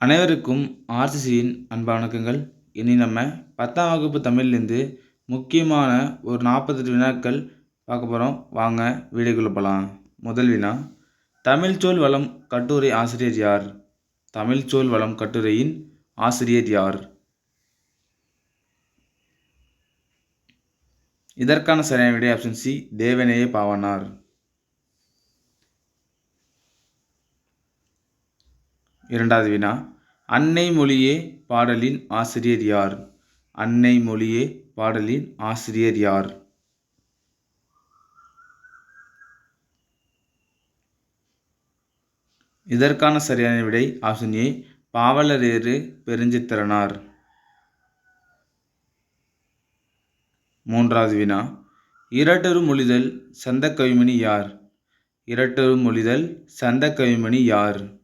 அனைவருக்கும் ஆர்சிசியின் அன்பு வணக்கங்கள். இனி நம்ம பத்தாம் வகுப்பு தமிழ்லேருந்து முக்கியமான ஒரு நாற்பத்தெட்டு வினாக்கள் பார்க்க போகிறோம் வாங்க வீடியோக்குள்ளே போகலாம் முதல் வினா தமிழ்ச்சொல் வளம் கட்டுரை ஆசிரியர் யார்? தமிழ்ச்சொல் வளம் கட்டுரையின் ஆசிரியர் யார்? இதற்கான சரியான விடை ஆப்ஷன் சி தேவநேய பாவனார். இரண்டாவது வினா. அன்னை மொழியே பாடலின் ஆசிரியர் யார்? அன்னை மொழியே பாடலின் ஆசிரியர் யார்? இதற்கான சரியான விடை ஆப்ஷன் ஏ பாவலரேறு பெருஞ்சித்திரனார். மூன்றாவது வினா. இரட்டரு மொழிதல் சந்த கவிமணி யார்? இரட்டரு மொழிதல் சந்த கவிமணி யார்?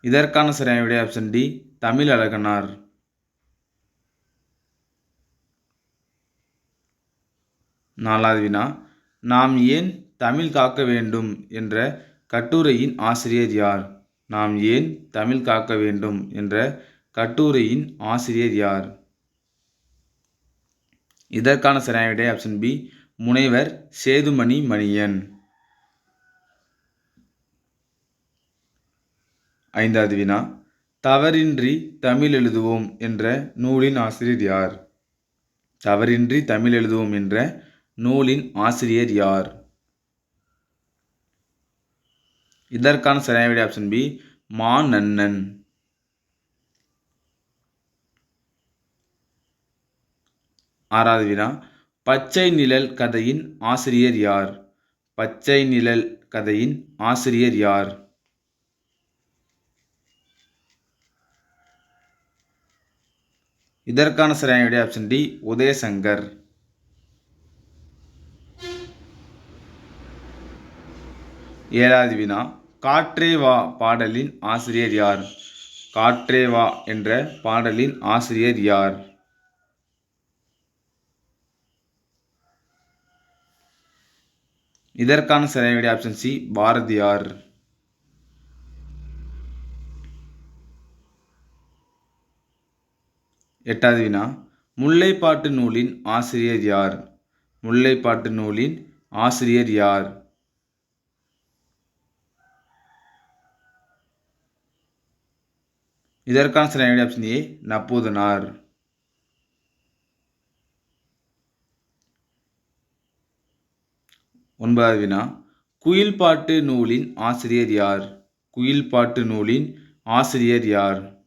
இதற்கான சரியான விடை ஆப்ஷன் டி தமிழ் அழகனார். நாலாவது வினா நாம் ஏன் தமிழ் காக்க வேண்டும்? என்ற கட்டுரையின் ஆசிரியர் யார்? நாம் ஏன் தமிழ் காக்க வேண்டும்? என்ற கட்டுரையின் ஆசிரியர் யார்? இதற்கான சரியான விடை ஆப்ஷன் பி முனைவர் சேதுமணி மணியன். ஐந்தாவது வினா. தவறின்றி தமிழ் எழுதுவோம் என்ற நூலின் ஆசிரியர் யார்? தவறின்றி தமிழ் எழுதுவோம் என்ற நூலின் ஆசிரியர் யார்? இதற்கான சரியான விட ஆப்ஷன் பி மா நன்னன் ஆறாவது வினா. பச்சை நிழல் கதையின் ஆசிரியர் யார்? பச்சை நிழல் கதையின் ஆசிரியர் யார்? இதற்கான சரியான விடை ஆப்ஷன் டி உதயசங்கர். ஏழாவது வினா காற்றே வா பாடலின் ஆசிரியர் யார்? காற்றே வா என்ற பாடலின் ஆசிரியர் யார்? இதற்கான சரியான விடை ஆப்ஷன் சி பாரதியார். எட்டாவது வினா. முல்லைப்பாட்டு நூலின் ஆசிரியர் யார்? முல்லைப்பாட்டு நூலின் ஆசிரியர் யார்? இதற்கான சரியான ஆப்ஷன் ஏ நப்பூதனார். ஒன்பதாவது வினா. குயில் பாட்டு நூலின் ஆசிரியர் யார்? குயில் பாட்டு நூலின் ஆசிரியர் யார்?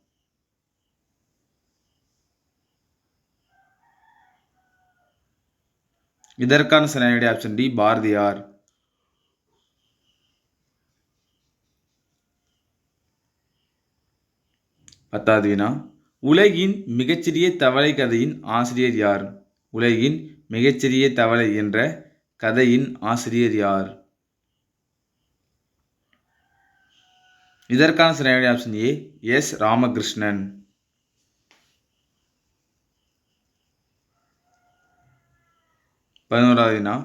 இதற்கான சரியான ஆப்ஷன் டி பாரதியார். பத்தாவது வினா. உலகின் மிகச்சிறிய தவளை கதையின் ஆசிரியர் யார்? உலகின் மிகச்சிறிய தவளை என்ற கதையின் ஆசிரியர் யார்? இதற்கான சரியான ஆப்ஷன் ஏ எஸ். ராமகிருஷ்ணன். பதினோராவது வினா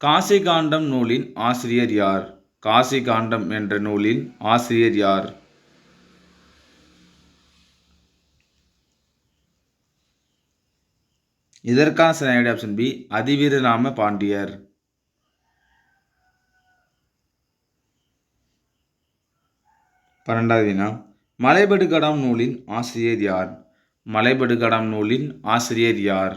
காசி காண்டம் நூலின் ஆசிரியர் யார்? காசி காண்டம் என்ற நூலின் ஆசிரியர் யார்? இதற்கான சரியான ஆப்ஷன் பி அதிவீரராம பாண்டியர். பன்னெண்டாவது வினா மலைபடுகடாம் நூலின் ஆசிரியர் யார்? மலைபடுகடாம் நூலின் ஆசிரியர் யார்?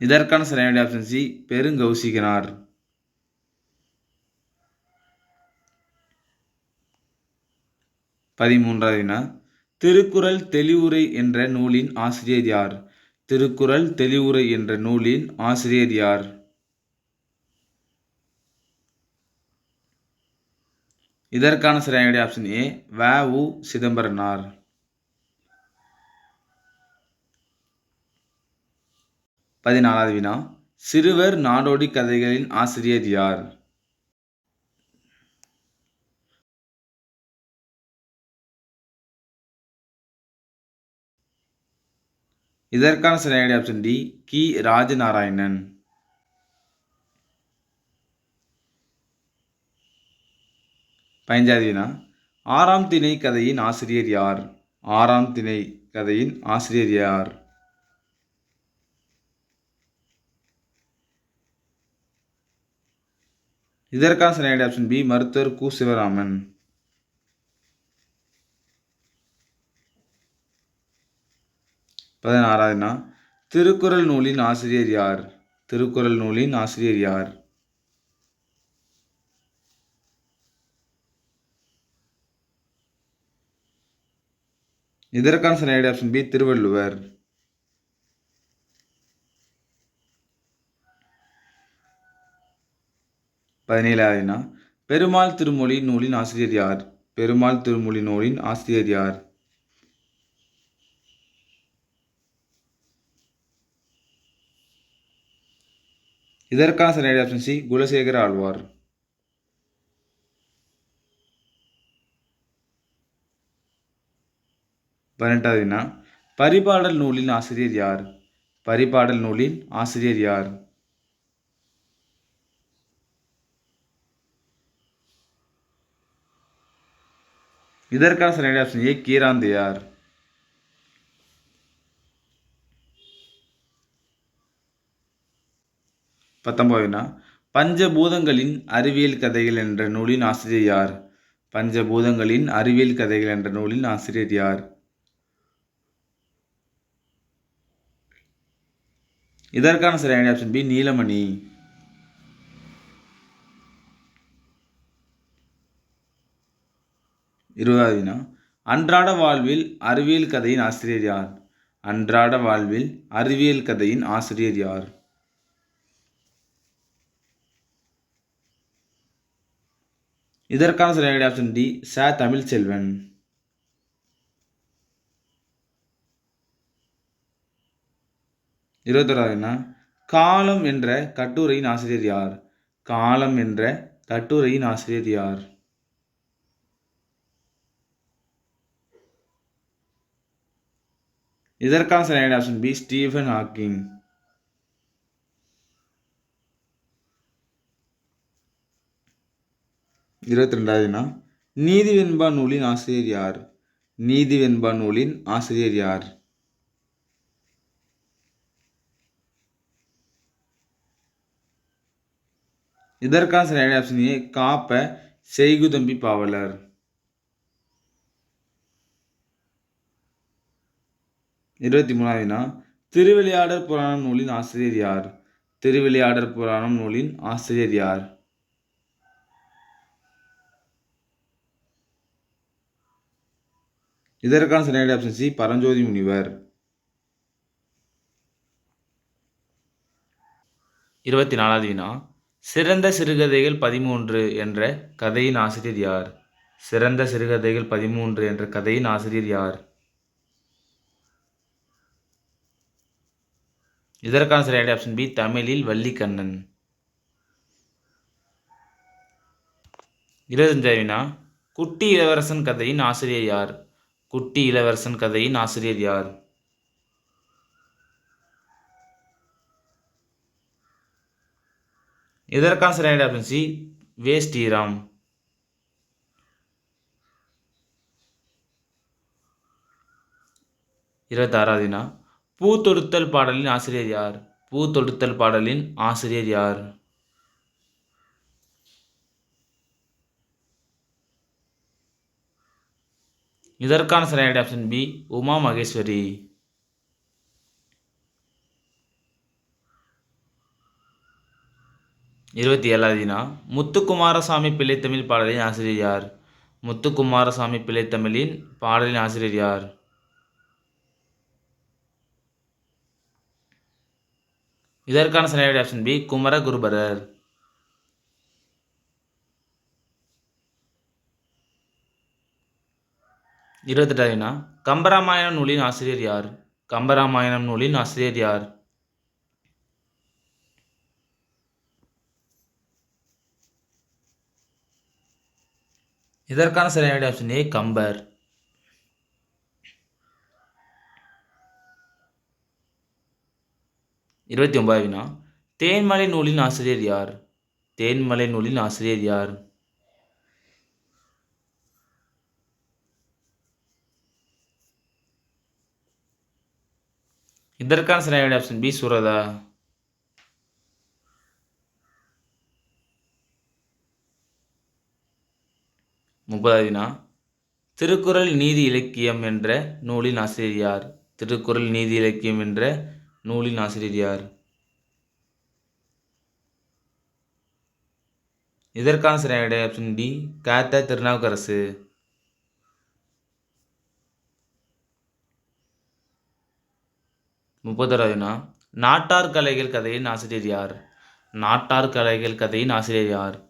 இதற்கான சரியான ஆப்ஷன் சி பெருங்கௌசிகனார். பதிமூன்றாவது வினா திருக்குறள் தெளிவுரை என்ற நூலின் ஆசிரியர் யார்? திருக்குறள் தெளிவுரை என்ற நூலின் ஆசிரியர் யார்? இதற்கான சரியான ஆப்ஷன் ஏ வ உ சிதம்பரனார். பதினாலாவது வினா. சிறுவர் நாடோடி கதைகளின் ஆசிரியர் யார்? இதற்கான சரியான ஆப்ஷன் டி கி. ராஜநாராயணன். பதினஞ்சாவது வினா. ஆறாம் திணை கதையின் ஆசிரியர் யார்? ஆறாம் திணை கதையின் ஆசிரியர் யார்? இதற்கான சரியான ஆப்ஷன் பி மருத்துவர் கு. சிவராமன். பதினாறாவதுனா திருக்குறள் நூலின் ஆசிரியர் யார்? திருக்குறள் நூலின் ஆசிரியர் யார்? இதற்கான சரியான ஆப்ஷன் பி திருவள்ளுவர். பதினேழாவதுனா பெருமாள் திருமொழி நூலின் ஆசிரியர் யார்? பெருமாள் திருமொழி நூலின் ஆசிரியர் யார்? இதற்கான சரியான ஆப்ஷன் சி குலசேகர ஆழ்வார். பதினெட்டாவது வினா பரிபாடல் நூலின் ஆசிரியர் யார்? பரிபாடல் நூலின் ஆசிரியர் யார்? இதற்கான சரியான ஆப்ஷன் ஏ கீராந்தியார். பத்தொம்போதுனா பஞ்சபூதங்களின் அறிவியல் கதைகள் என்ற நூலின் ஆசிரியர் யார்? பஞ்சபூதங்களின் அறிவியல் கதைகள் என்ற நூலின் ஆசிரியர் யார்? இதற்கான சரியான ஆப்ஷன் பி நீலமணி. இருபதாவது வினா அன்றாட வாழ்வில் அறிவியல் கதையின் ஆசிரியர் யார்? அன்றாட வாழ்வில் அறிவியல் கதையின் ஆசிரியர் யார்? இதற்கான சரியான ஆப்ஷன் டி ச. தமிழ் செல்வன் இருபத்தொராதுனா காலம் என்ற கட்டுரையின் ஆசிரியர் யார்? காலம் என்ற கட்டுரையின் ஆசிரியர் யார்? இதற்கான சரியான ஆப்ஷன் பி ஸ்டீஃபன் ஹாக்கிங் இருபத்தி ரெண்டாவதுனா நீதி வெண்பா நூலின் ஆசிரியர் யார்? நீதி வெண்பா நூலின் ஆசிரியர் யார்? இதற்கான சரியான ஆப்ஷன் ஏ காப்ப செய்குதம்பி பாவலர். இருபத்தி மூணாவதுனா திருவிளையாடற் புராணம் நூலின் ஆசிரியர் யார்? திருவிளையாடற் புராணம் நூலின் ஆசிரியர் யார்? இதற்கான சரியான ஆப்ஷன் சி பரஞ்சோதி முனிவர். இருபத்தி நாலாவது வினா சிறந்த சிறுகதைகள் பதிமூன்று என்ற கதையின் ஆசிரியர் யார்? சிறந்த சிறுகதைகள் பதிமூன்று என்ற கதையின் ஆசிரியர் யார்? இதற்கான சரியான ஆப்ஷன் பி தமிழில் வள்ளிக்கண்ணன். இருபத்தஞ்சாவது வினா குட்டி இளவரசன் கதையின் ஆசிரியர் யார்? குட்டி இளவரசன் கதையின் ஆசிரியர் யார்? இதற்கான சரியான ஆப்ஷன் சி வே. ஸ்ரீராம். இருபத்தாறாவது வினா பூ தொடுத்தல் பாடலின் ஆசிரியர் யார்? பூ தொடுத்தல் பாடலின் ஆசிரியர் யார்? இதற்கான சரியான ஆப்ஷன் பி உமா மகேஸ்வரி. இருபத்தி ஏழாவது வினா முத்துக்குமாரசாமி பிள்ளைத்தமிழ் பாடலின் ஆசிரியர் யார்? முத்துக்குமாரசாமி பிள்ளைத்தமிழின் பாடலின் ஆசிரியர் யார்? இதற்கான சரியான ஆப்ஷன் பி குமரகுருபரர். குருபரர் வினா கம்பராமாயணம் நூலின் ஆசிரியர் யார்? கம்பராமாயணம் நூலின் ஆசிரியர் யார்? இதற்கான சரியான ஆப்ஷன் ஏ கம்பர். இருபத்தி ஒன்பதாவது வினா. தேன்மலை நூலின் ஆசிரியர் யார்? தேன்மலை நூலின் ஆசிரியர் யார்? இதற்கான சரியான ஆப்ஷன் பி சுரதா. முப்பதாவது வினா. திருக்குறள் நீதி இலக்கியம் என்ற நூலின் ஆசிரியர் யார்? திருக்குறள் நீதி இலக்கியம் என்ற நூலின் ஆசிரியர் யார்? இதற்கான சரியான ஆப்ஷன் டி கேத்த திருநாவுக்கரசு. முப்பத்தொராவது நாட்டார் கலைகள் கதையின் ஆசிரியர் யார்? நாட்டார் கலைகள் கதையின் ஆசிரியர் யார்?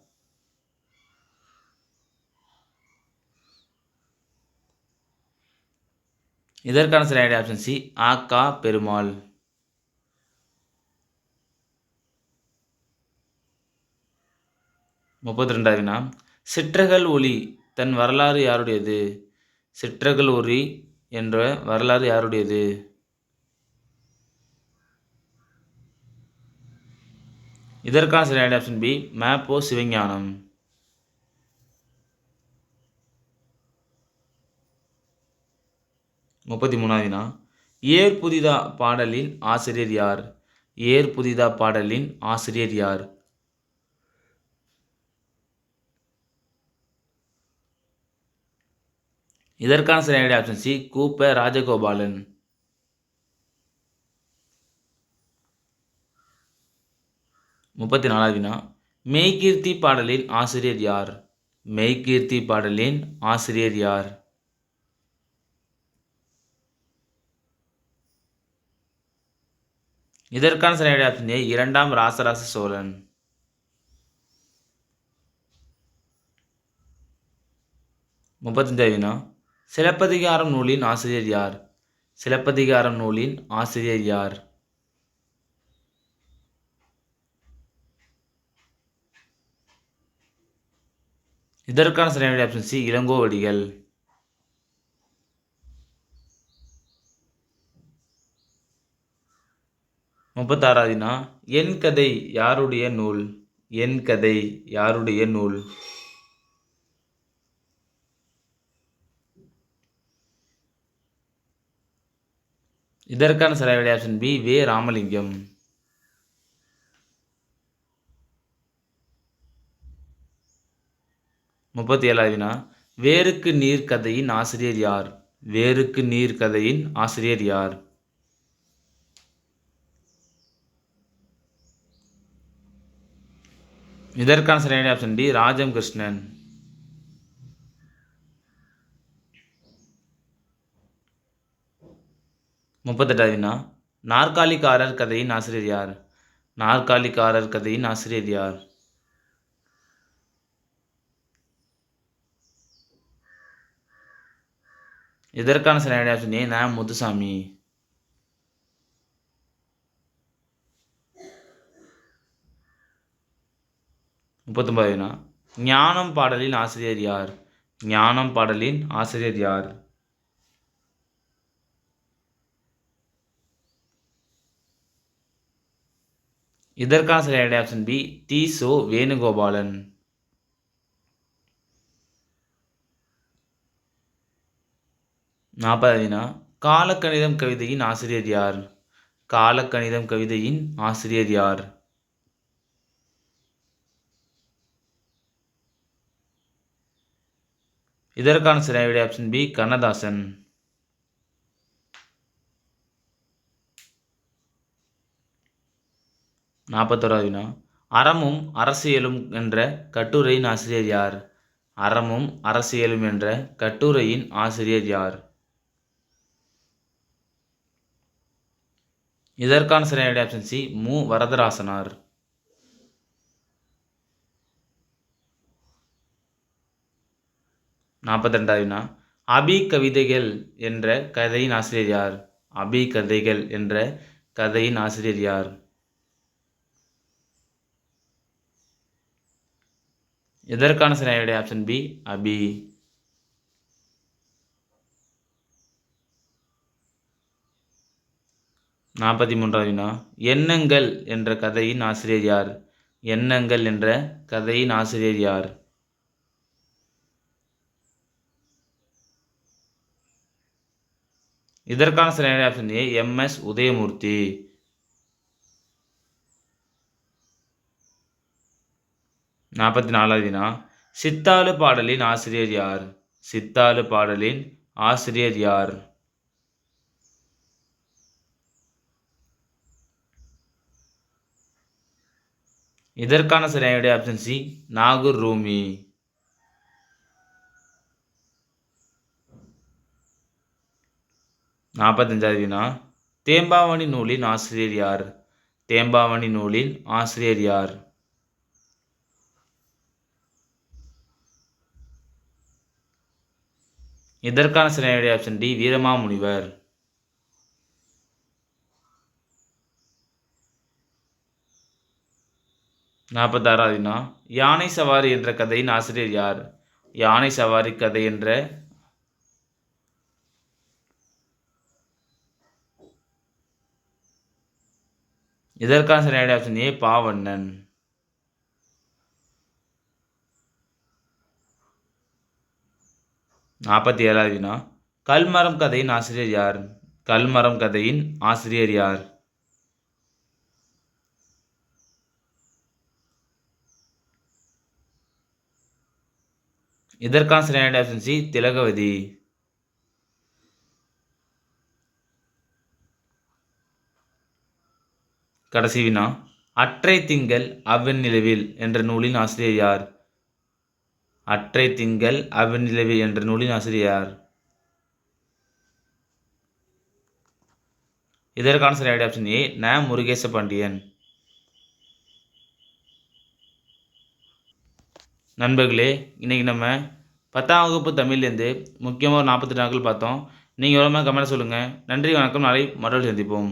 இதற்கான சரியான ஆப்ஷன் சி ஆக்கா பெருமாள். முப்பத்தி ரெண்டாவது வினா சிற்றகல் ஒளி தன் வரலாறு யாருடையது? சிற்றகல் ஒளி என்ற வரலாறு யாருடையது? இதற்கான சரியான ஆப்ஷன் பி மேப்போ சிவஞானம் முப்பத்தி மூணாவது வினா ஏர் புதிதா பாடலின் ஆசிரியர் யார்? ஏர் புதிதா பாடலின் ஆசிரியர் யார்? இதற்கான சரியான ஆப்ஷன் சி கூப்ப ராஜகோபாலன். முப்பத்தி நாலாவது வினா. மெய்கீர்த்தி பாடலின் ஆசிரியர் யார்? மெய்கீர்த்தி பாடலின் ஆசிரியர் யார்? இதற்கான சரியான ஆப்ஷன் ஏ இரண்டாம் ராசராச சோழன். முப்பத்தஞ்சாவது வினா. சிலப்பதிகாரம் நூலின் ஆசிரியர் யார்? சிலப்பதிகாரம் நூலின் ஆசிரியர் யார்? இதற்கான சரியான ஆப்ஷன் சி இளங்கோவடிகள். முப்பத்தாறாவதுனா என் கதை யாருடைய நூல்? என் கதை யாருடைய நூல்? இதற்கான சரியான ஆப்ஷன் பி வே. ராமலிங்கம். முப்பத்தி ஏழாவது வினா வேருக்கு நீர் கதையின் ஆசிரியர் யார்? வேருக்கு நீர் கதையின் ஆசிரியர் யார்? இதற்கான சரியான ஆப்ஷன் டி ராஜம் கிருஷ்ணன். முப்பத்தெட்டாவது வினா நாற்காலிக்காரர் கதையின் ஆசிரியர் யார்? நாற்காலிக்காரர் கதையின் ஆசிரியர் யார்? இதற்கான சரியான ஆப்ஷன் ஏ நான் முத்துசாமி. முப்பத்தொன்பது வினா ஞானம் பாடலின் ஆசிரியர் யார்? ஞானம் பாடலின் ஆசிரியர் யார்? இதற்கான சரியான ஆப்ஷன் பி டி சோ வேணுகோபாலன். நாற்பது வினா காலக்கணிதம் கவிதையின் ஆசிரியர் யார்? காலக்கணிதம் கவிதையின் ஆசிரியர் யார்? இதற்கான சரியான ஆப்ஷன் பி கண்ணதாசன். நாற்பத்தோராவது வினா அறமும் அரசியலும் என்ற கட்டுரையின் ஆசிரியர் யார்? அறமும் அரசியலும் என்ற கட்டுரையின் ஆசிரியர் யார்? இதற்கான சரியான ஆப்ஷன் சி மு. வரதராசனார். நாற்பத்தி ரெண்டாவது வினா அபி கவிதைகள் என்ற கதையின் ஆசிரியர் யார்? அபி கதைகள் என்ற கதையின் ஆசிரியர் யார்? இதற்கான சரியான ஆப்ஷன் பி அபி நாற்பத்தி மூன்றாவது வினா. எண்ணங்கள் என்ற கதையின் ஆசிரியர் யார்? எண்ணங்கள் என்ற கதையின் ஆசிரியர் யார்? இதற்கான சரியான ஆப்ஷன் ஏ எம்எஸ் உதயமூர்த்தி. நாற்பத்தி நாலாவது வினா சித்தாளு பாடலின் ஆசிரியர் யார்? சித்தாளு பாடலின் ஆசிரியர் யார்? இதற்கான சரியான ஆப்ஷன் சி நாகூர் ரூமி. நாற்பத்தஞ்சாவது வினா தேம்பாவணி நூலின் ஆசிரியர் யார்? தேம்பாவணி நூலின் ஆசிரியர் யார்? இதற்கான சரியான ஆப்ஷன் டி வீரமாமுனிவர் நாற்பத்தாறாவது யானை சவாரி என்ற கதையின் ஆசிரியர் யார்? யானை சவாரி கதை என்ற இதற்கான சரியான ஆப்ஷன் ஏ பாவண்ணன். நாற்பத்தி ஏழாவது வினா. கல்மரம் கதையின் ஆசிரியர் யார்? கல்மரம் கதையின் ஆசிரியர் யார்? இதற்கான சரியான ஆப்ஷன் சி திலகவதி. கடைசி வினா. அற்றை திங்கள் அவ்வெண்ணிலவில் என்ற நூலின் ஆசிரியர் யார்? அற்றை திங்கள் அவ்வெண்ணிலவில் என்ற நூலின் ஆசிரியர். யார் இதற்கான சரியான ஆப்ஷன் ஏ ந. முருகேச பாண்டியன் நண்பர்களே இன்றைக்கி நம்ம பத்தாம் வகுப்பு தமிழ்லேருந்து முக்கியமாக ஒரு நாற்பத்தி நாட்கள் பார்த்தோம். நீங்கள் எவ்வளோ கமெண்ட் சொல்லுங்கள் நன்றி வணக்கம். நாளை மறுபடியும் சந்திப்போம்.